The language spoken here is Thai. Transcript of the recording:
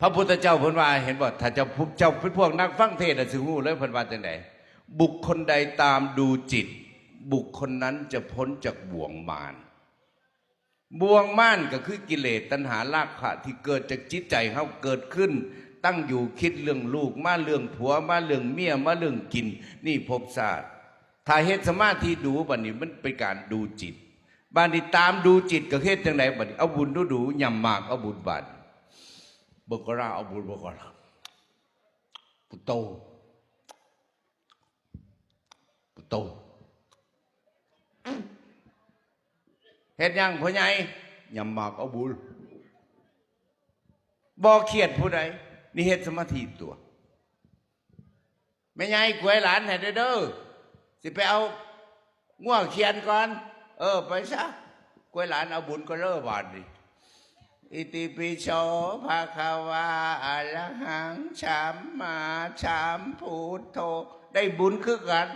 พระพุทธเจ้าเพิ่นว่าเห็นบ่ถ้าเจ้าพวกเจ้าเป็นพวกนักฟังเทศน์น่ะสิฮู้เลยเพิ่นว่าจังไดบุคคลใดตามดูจิต บุคคลนั้นจะพ้นจากบ่วงมารบ่วงมารก็คือกิเลสตัณหาราคะที่เกิดจากจิตใจเฮาเกิดขึ้น ตั้งอยู่คิดเรื่องลูกมาเรื่องผัวมาเรื่องเมียมาเรื่องกิน นี่ภพศาสตร์ถ้าเฮ็ดสมาธิดูบัดนี้มันเป็นการดูจิตบัดนี้ตามดูจิตก็เฮ็ดจังไดบัดนี้เอาบุญดูดูๆยำมากเอาบุญบาด บกราเอาบุญบกราปุตโตปุตโตเฮ็ดยังพ่อใหญ่ยำมากเอาบุญบ่เครียดผู้ใดนี่เฮ็ดสมาธิตัวแม่ใหญ่กวยหลานให้เด้อสิไปเอาง่วงเขียนก่อน เออไปซะกวยหลานเอาบุญก็เลิกบาดนี่ อิติปิโสภะคะวาอะระหังชัมมาชัมพุทโธได้บุญคือกัน